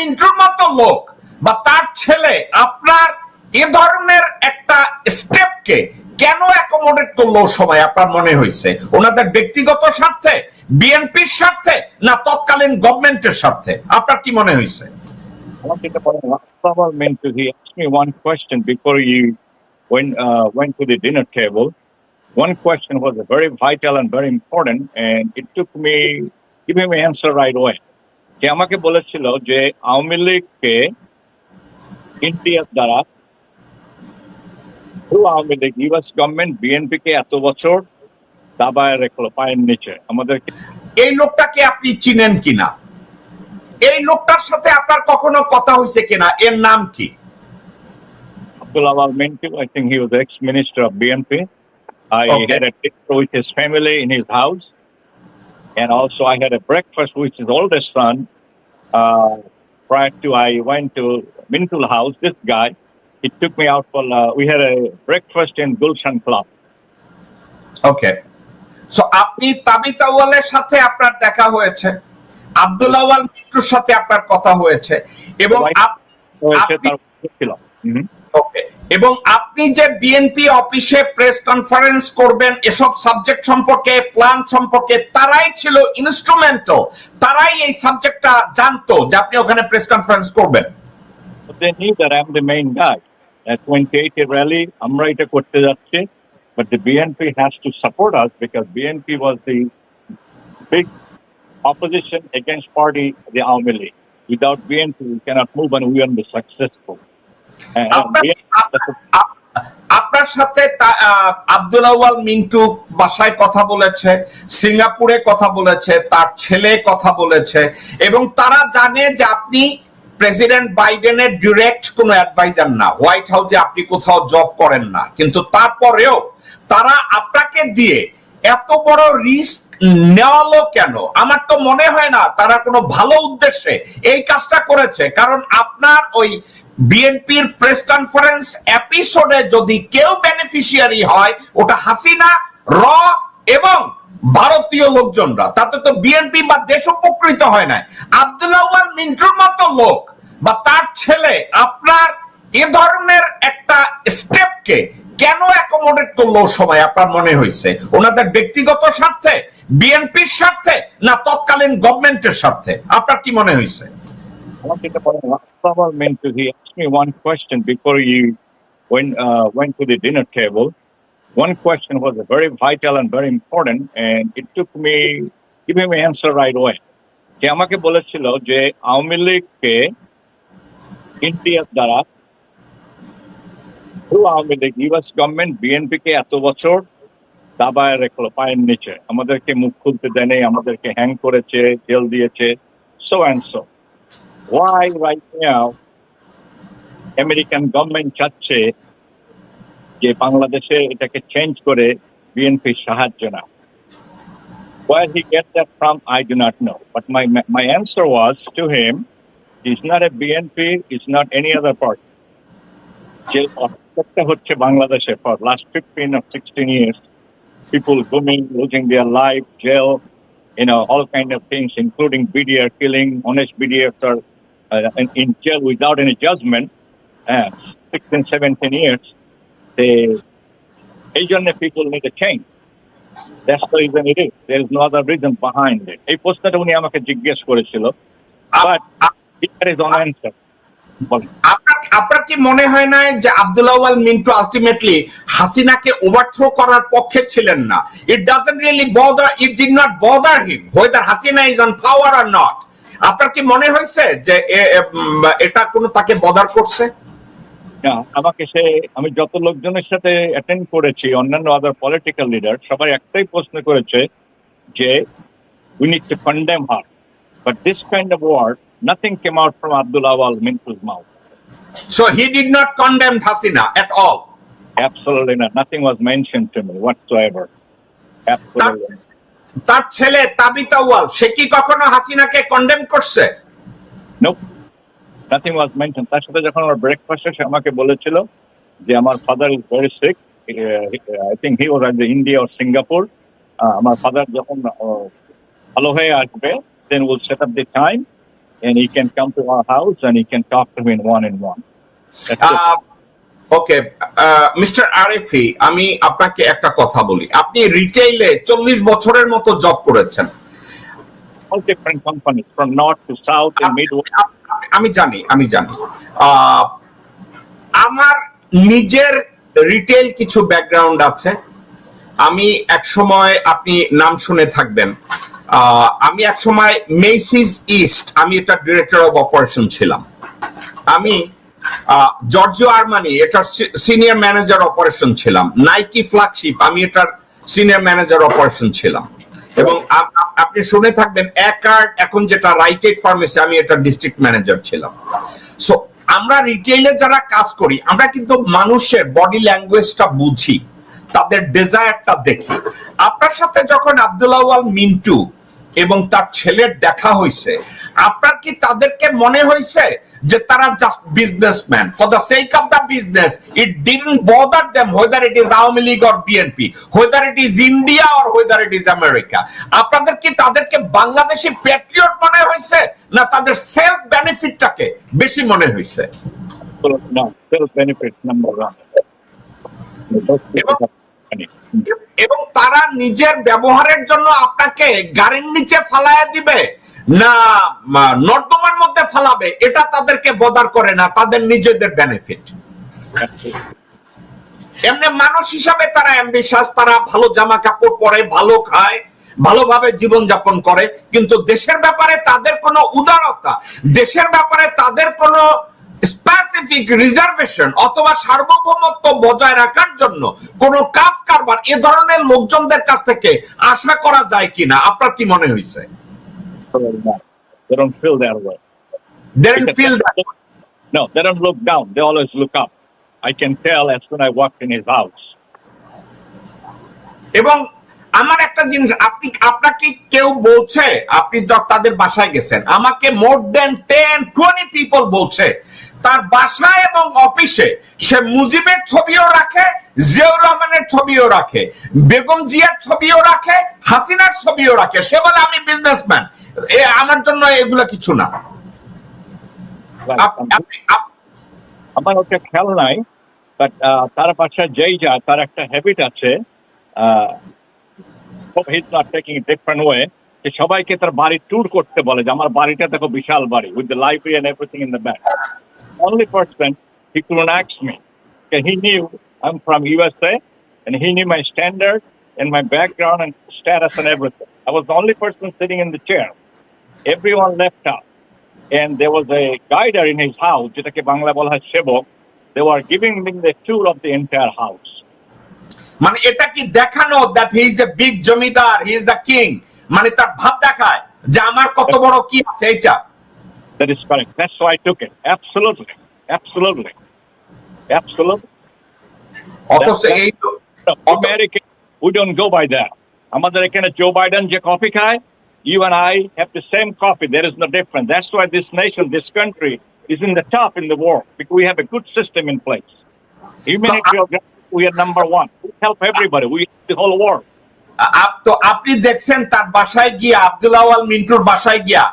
তিনজন মতো লোক বা তার ছেলে আপনার এ ধরনের একটা স্টেপ কে কেন অ্যাকোমোডেট করল সবাই আপনার মনে হয়েছে? ওনাদের ব্যক্তিগত স্বার্থে বিএনপির স্বার্থে না তৎকালীন গভর্নমেন্টের স্বার্থে? আপনার কি মনে হয়েছে? When uh, went to the dinner table, one question was a very vital and very important, and it took me give me an answer right away. সে আমাকে বলেছিল যে আওয়ামী লীগকে ইন্ডিয়ার দ্বারা Awami League US government BNP কে এত বছর দাবায় রেখলো পায়ের নিচে। আমাদের এই লোকটাকে আপনি চিনেন কিনা? এই লোকটার সাথে আপনার কখনো কথা হয়েছে কিনা? এর নাম কি? Abdul Awal Mintu I think he was ex minister of BNP I house and also I had a breakfast with his oldest Uh, prior to I went to Mintul house, this guy, he took me out for, uh, we had a breakfast in Gulshan Club. Okay. So আপনি তাবিতা ওয়ালের সাথে আপনার দেখা হয়েছে আব্দুল ওয়াল মিন্টুর সাথে আপনার কথা হয়েছে এবং আপ- আপনি- ওকে এবং আপনি যে বিএনপি অফিসে প্রেস কনফারেন্স করবেন এসব সাবজেক্ট সম্পর্কে প্ল্যান সম্পর্কে তারাই ছিল ইনস্ট্রুমেন্টও তারাই এই সাবজেক্টটা জানতো যে আপনি ওখানে প্রেস কনফারেন্স করবেন they knew that I'm the main guy. At 28 এর rally, আমরা এটা করতে যাচ্ছি. But the BNP has to support us because BNP was the big opposition against party, the Awami League. Without BNP, we cannot move and we won't be successful. আপ- আপ- আপনার সাথে আব্দুল আওয়াল মিন্টু বাসায় কথা বলেছে সিঙ্গাপুরে কথা বলেছে তার ছেলে কথা বলেছে এবং তারা জানে যে আপনি প্রেসিডেন্ট বাইডেনের ডিরেক্ট কোনো অ্যাডভাইজার না। হোয়াইট হাউসে আপনি কোথাও জব করেন না। কিন্তু তারপরেও তারা আপনাকে দিয়ে এত বড় রিস্ক নেওয়ালো কেন? আমার তো মনে হয় না তারা কোনো ভালো উদ্দেশ্যে এই কাজটা করেছে। কারণ আপনার ওই বিএনপির প্রেস কনফারেন্স এপিসোডে যদি কেউ বেনিফিশিয়ারি হয়, ওটা হাসিনা, র এবং ভারতীয় লোকজনরা। তাতে তো বিএনপি বা দেশ উপকৃত হয় না আব্দুল্লাহ মিন্টুর মতো লোক বা তার ছেলে, আপনার এ ধরনের একটা স্টেপকে কেন অ্যাকোমোডেট করল সবাই, আপনার মনে হয়েছে? ওনাদের ব্যক্তিগত স্বার্থে বিএনপির স্বার্থে, না তৎকালীন গভর্নমেন্টের স্বার্থে? আপনার কি মনে হয়েছে? Pavel meant to, he asked me one question before he went, uh, went to the dinner table. One question was very vital and very important, and it took me, him an answer right away. যে আমাকে বলেছিল যে আওয়ামী লীগকে ইন্ডিয়ার দ্বারা through Awami League US government BNP কে এত বছর দাবায় রেখলো পায়ের নিচে আমাদেরকে মুখ খুলতে দেয়নি আমাদেরকে হ্যাং করেছে জেল দিয়েছে so and so why right now American government চাচ্ছে যে বাংলাদেশে এটাকে চেঞ্জ করে বিএনপির সাহায্য না Where he gets that from, I do not know. But my my answer was to him, he's not a BNP, he's not any other party. যে অত্যাচারটা হচ্ছে বাংলাদেশে for last 15 or 16 years, people booming, losing their life, jail, you know, all kind of things, including BDR killing, honest BDRs are uh, in, in jail without any judgment, uh, 16, 17 years. They, এই জন্য people need a change. That's the reason it is. There is no other reason behind it. এই প্রশ্নটা উনি আমাকে জিজ্ঞেস করেছিল but it is on answer আপনার আপনার কি মনে হয় না যে আব্দুল্লাহ ওয়াল মিন্টু আলটিমেটলি হাসিনাকে ওভারথ্রো করার পক্ষে ছিলেন না it doesn't really bother it did not bother him whether Hasina is on power or not আপনার কি মনে হয়েছে যে এটা কোনো তাকে বদার করছে আমাকে সে আমি যত লোকজনের সাথে অ্যাটেন্ড করেছি অন্যান্য আদার পলিটিক্যাল লিডার সবাই একটাই প্রশ্ন করেছে যে we need to condemn her but this kind of word nothing came out from Abdul Awal Mintu's mouth so he did not condemn Hasina at all Absolutely not. Nothing was mentioned to me whatsoever. Absolutely. তার ছেলে তাবিতা ওয়াল সে কি কখনো হাসিনাকে condemn করছে. Nothing was mentioned. তার সাথে যখন আমার ব্রেকফাস্টে সে আমাকে বলেছিল যে আমার father is very sick I think he was the India or Singapore আমার ফাদার যখন ভালো হয়ে আসবে then will set up the time and he can come to our house and he can talk to me in one in one. Okay mister Arifi আমি আপনাকে একটা কথা বলি। আপনি রিটেইলে চল্লিশ বছরের মতো জব করেছেন। আমি জানি আমি জানি। আহ, আমার নিজের রিটেল কিছু ব্যাকগ্রাউন্ড আছে। আমি এক সময় আপনি নাম শুনে থাকবেন। আহ, আমি এক সময় মেসিস ইস্ট আমি এটা ডিরেক্টর অফ অপারেশন ছিলাম। আমি জর্জিও আরমানি এটার সিনিয়র ম্যানেজার অপারেশন ছিলাম। নাইকি ফ্ল্যাগশিপ আমি এটার সিনিয়র ম্যানেজার অপারেশন ছিলাম। এবং আপ- আপ- আপনি শুনে থাকবেন এখন যেটা রাইটেড ফার্মেসি আমি এটা ডিস্ট্রিক্ট ম্যানেজার ছিলাম। সো আমরা রিটেইলে যারা কাজ করি, আমরা কিন্তু মানুষের বডি ল্যাঙ্গুয়েজটা বুঝি, তাদের ডিজায়ারটা দেখি। আপনার সাথে যখন আব্দুল্লাহ মিন্টু এবং তার ছেলের দেখা হয়েছে আপনার কি তাদেরকে মনে হয়েছে যে তারা just businessman for the sake of the business it didn't bother them whether it is Awami League or BNP whether it is India or whether it is America আপনাদের কি তাদেরকে বাংলাদেশি প্যাট্রিয়ট মনে হয়েছে না তাদের সেলফ বেনিফিটটাকে বেশি মনে হয়েছে self benefits number one. এবং তারা নিজের ব্যবহারের জন্য আপনাকে গাড়ির নিচে ফালায়া দিবে না নর্দমার মধ্যে ফালাবে, এটা তাদেরকে বদার করে না, তাদের নিজেদের বেনিফিট এমনি মানুষ হিসাবে তারা অ্যাম্বিশাস তারা ভালো জামা কাপড় পরে, ভালো খায়, ভালোভাবে জীবন যাপন করে, কিন্তু দেশের ব্যাপারে তাদের কোনো উদারতা, দেশের ব্যাপারে তাদের কোনো স্পেসিফিক রিজার্ভেশন অথবা সার্বভৌমত্ব বজায় রাখার জন্য কোন কাজ কারবার এ ধরনের লোকজনদের কাছ থেকে আশা করা যায় কিনা আপনার কি মনে হয়েছে They don't feel that way. Then feel No, they don't look down. They always look up. I can tell as soon I walked in his house. এবং আমার একটা জিনিস আপনি আপনাকে কেউ বলছে আপনি তাদের বাসায় গেছেন আমাকে more than ten twenty people বলছে তার বাসায় এবং অফিসে সে মুজিবের ছবিও রাখে জিয়াউর রহমানের ছবিও রাখে বেগম জিয়ার ছবিও রাখে হাসিনার ছবিও রাখে। সে বলে আমি বিজনেসম্যান এ আমার জন্য এগুলো কিছু না। আমার ওটা খেয়াল নাই বাট তার পাশে যেই যা তার একটা হ্যাবিট আছে his not taking different way যে সবাইকে তার বাড়ি ট্যুর করতে বলে যে আমার বাড়িটা দেখো বিশাল বাড়ি with the library and everything in the back only person couldn't ask me he knew I am from USA and he knew my standard and my background and status and everything. I was the only person sitting in the chair. Everyone left out. and there was a guider in his house, যেটাকে বাংলা বলা হয় সেবক, they were giving me the tour of the entire house. মানে এটা কি দেখানো that he is a big zamindar he is the king মানে তার ভাব দেখায় যে আমার কত বড় কি আছে এটা That is correct. That's why I took it. Absolutely. Absolutely. Absolutely. অথচ এই তো- No, American, we don't go by that. আমাদের এখানে জো বাইডেন যে কফি খায় you and I have the same coffee. There is no difference. That's why this nation, this country is in the top in the world because we have a good system in place. Humanitarian, we are number one. We help everybody. We help the whole world. Up তো আপনি দেখছেন তার বাসায় গিয়া আব্দুল্লাহ আল মিন্টুর বাসায় গিয়া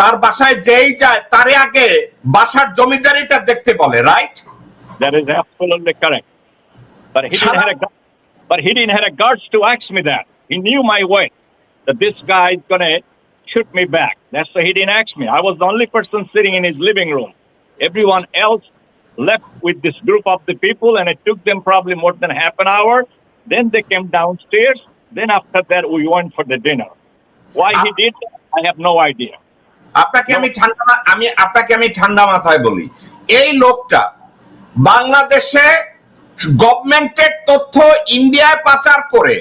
তার বাসায় যেই যায় তারে আগে বাসার জমিদারিটা দেখতে বলে right That is absolutely correct. But he didn't have a gu- but he didn't have a guts to ask me that. He knew my way. That this guy is gonna shoot me back. That's why he didn't ask me. I was the only person sitting in his living room. Everyone else left with this group of the people, and it took them probably more than half an hour. Then they came downstairs. Then after that, we went for the dinner. Why he did that, I have no idea. আপনাকে আমি ঠান্ডা আমি আপনাকে আমি ঠান্ডা মাথায় বলি এই লোকটা বাংলাদেশে গভর্নমেন্টের তথ্য ইন্ডিয়ায় পাচার করে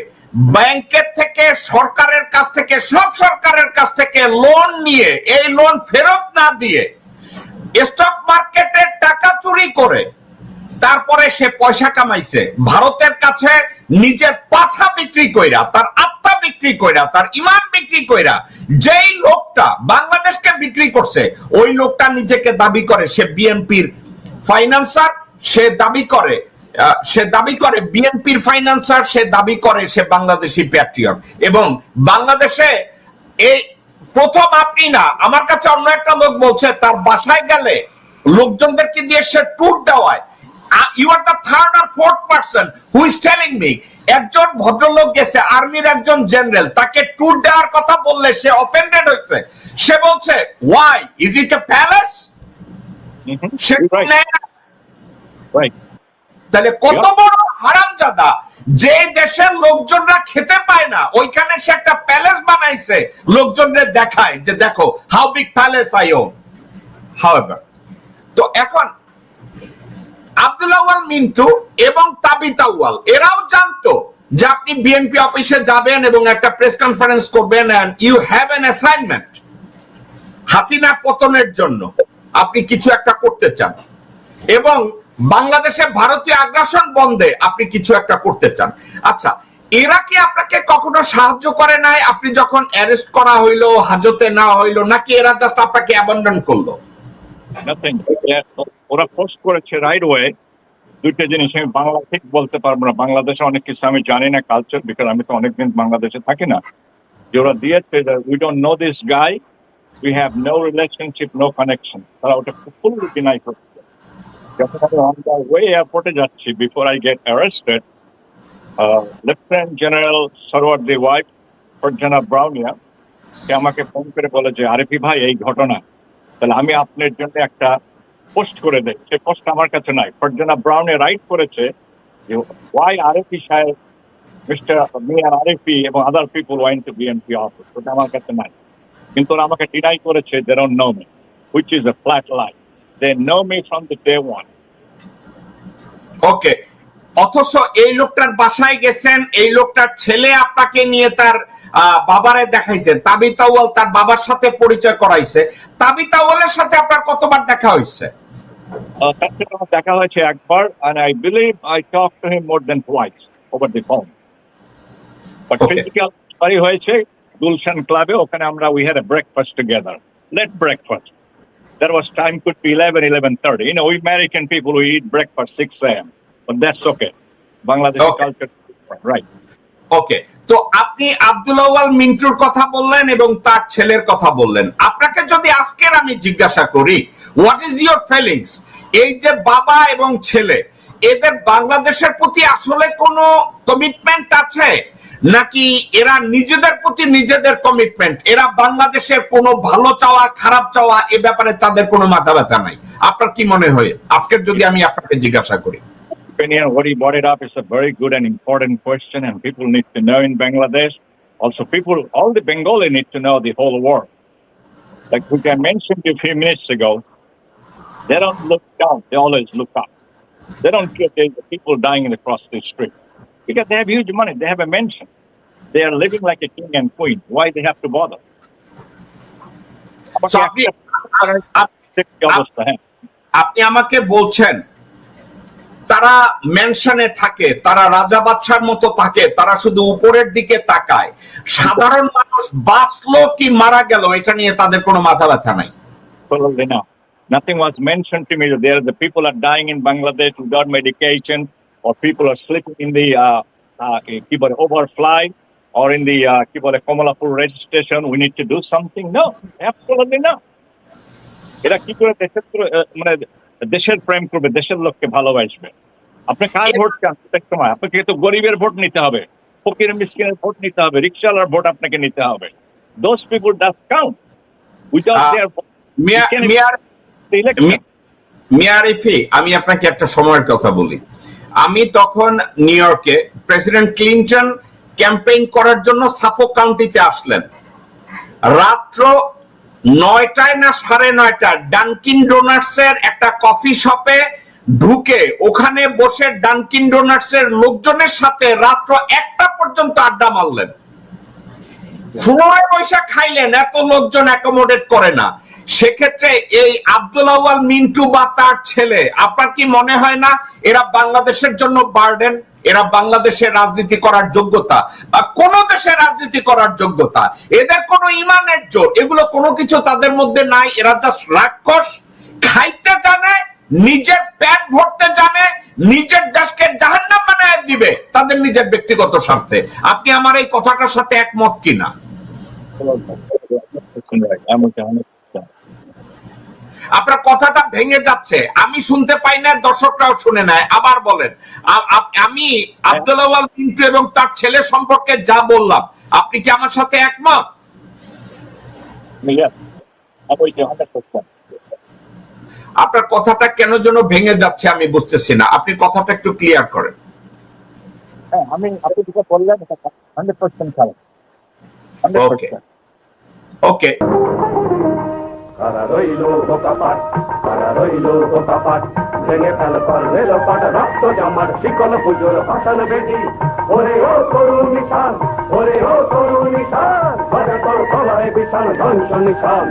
ব্যাংকের থেকে সরকারের কাছ থেকে সব সরকারের কাছ থেকে লোন নিয়ে এই লোন ফেরত না দিয়ে স্টক মার্কেটের টাকা চুরি করে তারপরে সে পয়সা কামাইছে। ভারতের কাছে নিজের পাছা বিক্রি কইরা, তার আত্মা বিক্রি কইরা, তার ইমান বিক্রি কইরা, যেই লোকটা বাংলাদেশকে বিক্রি করছে, ওই লোকটা নিজেকে দাবি করে, সে বিএনপির ফাইন্যান্সার সে দাবি করে সে দাবি করে বিএনপির ফাইন্যান্সার সে দাবি করে সে বাংলাদেশি প্যাট্রিয়ট এবং বাংলাদেশে এই প্রথম আপনি না, আমার কাছে অন্য একটা লোক বলছে, তার বাসায় গেলে লোকজনদেরকে দিয়ে সে ট্যুর দেওয়ায়। You are the third or fourth person who is telling me একজন ভদ্রলোক গেছে আর্মির একজন জেনারেল তাকে ট্যুর দেওয়ার কথা বললে সে অফেন্ডেড হয়েছে। সে বলছে why is it a palace. সে. তাহলে কত বড় হারামজাদা যে দেশের লোকজনরা খেতে পায় না ওইখানে সে একটা প্যালেস বানাইছে লোকজনদের দেখায় যে দেখো how big palace I own however তো এখন আব্দুল্লাহ ওয়াল মিন্টু এবং তাবিতা ওয়াল এরাও জানতো যে আপনি বিএনপি অফিসে যাবেন এবং একটা প্রেস কনফারেন্স করবেন and you have an assignment Hasina পতনের জন্য আপনি কিছু একটা করতে চান। এবং বাংলাদেশে ভারতীয় আগ্রাসন বন্ধে আপনি কিছু একটা করতে চান। আচ্ছা এরা কি আপনাকে কখনো সাহায্য করে নাই? আপনি যখন অ্যারেস্ট করা হইল, হাজতে না হইল, নাকি এরা জাস্ট আপনাকে অ্যাবান্ডন করল? ওরা পোস্ট করেছে রাইট ওয়ে দুইটা জিনিস আমি বাংলা ঠিক বলতে পারব না। বাংলাদেশে অনেক কিছু আমি জানি না কালচার বিকজ আমি তো অনেকদিন বাংলাদেশে থাকি না। যে ওরা দিয়েছে we don't know this guy we have no relationship no connection তারা ওটা ফুললি ডিনাই করছে। যখন আমি ওয়ে এয়ারপোর্টে যাচ্ছি before I get arrested lieutenant general Sarwardi wife Farzana Brownia সে আমাকে ফোন করে বলে যে আরিফি ভাই এই ঘটনা। তাহলে আমি আপনার জন্য একটা পোস্ট করে দেই সেই পোস্ট আমার কাছে নাই। ফরজানা ব্রাউনে রাইট করেছে যে ওয়াই আরএফি সাহেব মিস্টার মিয়ার আরএফি এবং other people went to BNP office ওটা আমার কাছে নাই। কিন্তু ওরা আমাকে ডিনাই করেছে they don't know me which is a flat lie they know me from the day one okay অথচ এই লোকটার বাসায় গেছেন, এই লোকটার ছেলে আপনাকে নিয়ে তার বাবারে দেখাইছে তাবিতাওয়াল তার বাবার সাথে পরিচয় করাইছে। তাবিতাওয়ালের সাথে আপনার কতবার দেখা হয়েছে তার সাথে আমার দেখা হয়েছে একবার and I believe I talked to him more than twice over the phone. But Okay. physical sorry হয়েছে গুলশান ক্লাবে ওখানে আমরা we had a breakfast together. Late breakfast. There was time could be 11, 11.30. You know, we American people, we eat breakfast 6 a.m. But that's okay. Bangladeshi Okay. culture, right. ওকে তো আপনি আব্দুল্লাওয়াল মিন্টুর কথা বললেন এবং তার ছেলের কথা বললেন। আপনাকে যদি আজকের আমি জিজ্ঞাসা করি হোয়াট ইজ ইউর ফিলিংস এই যে বাবা এবং ছেলে, এদের বাংলাদেশের প্রতি আসলে কোনো কমিটমেন্ট আছে? নাকি এরা নিজেদের প্রতি নিজেদের কমিটমেন্ট এরা বাংলাদেশের কোনো ভালো চাওয়া, খারাপ চাওয়া, এ ব্যাপারে তাদের কোনো মাথা ব্যথা নাই। আপনার কি মনে হয়? আজকের যদি আমি আপনাকে জিজ্ঞাসা করি। opinion, what he brought it up is a very good and important question, and people need to know in Bangladesh. Also, people, all the Bengali need to know the whole world. Like which I mentioned a few minutes ago, they don't look down; they always look up. They don't care there's the people dying across the street because they have huge money. They have a mansion. They are living like a king and queen. Why they have to bother? So আপনি up- কি অবস্থা হ্যাঁ আপনি আমাকে বলছেন তারা মেনশনে থাকে তারা রাজা বাদশার মতো থাকে তারা শুধু উপরের দিকে তাকায় সাধারণ মানুষ বাঁচলো কি মারা গেল এটা নিয়ে তাদের কোনো মাথা ব্যথা নাই Nothing was mentioned to me that there the people are dying in Bangladesh without medication, or people are sleeping in the uh, uh, overfly, or in the uh, Komalapur registration. We need to do something. No, absolutely not. মানে দেশের প্রেম করবে দেশের লোককে ভালোবাসবে। আপনি কার vote চান প্রত্যেক সময়? আপনাকে তো গরিবের ভোট নিতে হবে ফকির মিসকিনের ভোট নিতে হবে রিক্সাওয়ালার ভোট আপনাকে নিতে হবে। Those people does count without their Miarefi আমি আপনাকে একটা সময়ের কথা বলি। আমি তখন নিউ ইয়র্কে প্রেসিডেন্ট ক্লিনটন ক্যাম্পেইন করার জন্য সাফোক কাউন্টিতে আসলেন। রাত্র নয়টায় না সাড়ে নয়টা ডানকিন ডোনাটস এর একটা কফি শপে ঢুকে ওখানে বসে ডানকিন ডোনাটস এর লোকজনের সাথে রাত্র একটা পর্যন্ত আড্ডা মারলেন। ফ্লোরে বৈশা খাইলেন, এত লোকজন অ্যাকোমোডেট করে না। সেক্ষেত্রে এই আব্দুল আওয়াল মিন্টু বা তার ছেলে, আপনার কি মনে হয় না এরা বাংলাদেশের জন্য বার্ডেন? এরা বাংলাদেশের রাজনীতি করার যোগ্যতা বা কোন দেশের রাজনীতি করার যোগ্যতা। এদের কোনো ইমানের জোর, এগুলো কোনো কিছু তাদের মধ্যে নাই। এরা জাস্ট রাক্ষস, খাইতে জানে, নিজের পেট ভরতে জানে, নিজের দেশকে জাহান্নাম বানায় দিবে তাদের নিজের ব্যক্তিগত স্বার্থে। আপনি আমার এই কথাটার সাথে একমত কিনা Right. I'm with you 100%. আপনার কথাটা ভেঙে যাচ্ছে। আমি শুনতে পাই না দর্শকরাও শুনে নেয় আবার বলেন আমি আব্দুল আওয়াল মিন্টু এবং তার ছেলে সম্পর্কে যা বললাম আপনি কি আমার সাথে একমত? Yes. I'm with you 100%. আপনার কথাটা কেন যেন ভেঙে যাচ্ছে আমি বুঝতেছি না। আপনি কথাটা একটু ক্লিয়ার করেন। হ্যাঁ আমি আপনি যেটা বললেন হান্ড্রেড পার্সেন্ট খারাপ ওকে ওকে কারা রইল বোকাপাট কারা রইল বোকাপাট ভেঙে ফেল কর রেল পাট রক্ত জামার শিকল পুজোর ভাষণ বেদি ওরে ও তরুণ নিশান ওরে ও তরুণ তোর ধ্বংস নিশান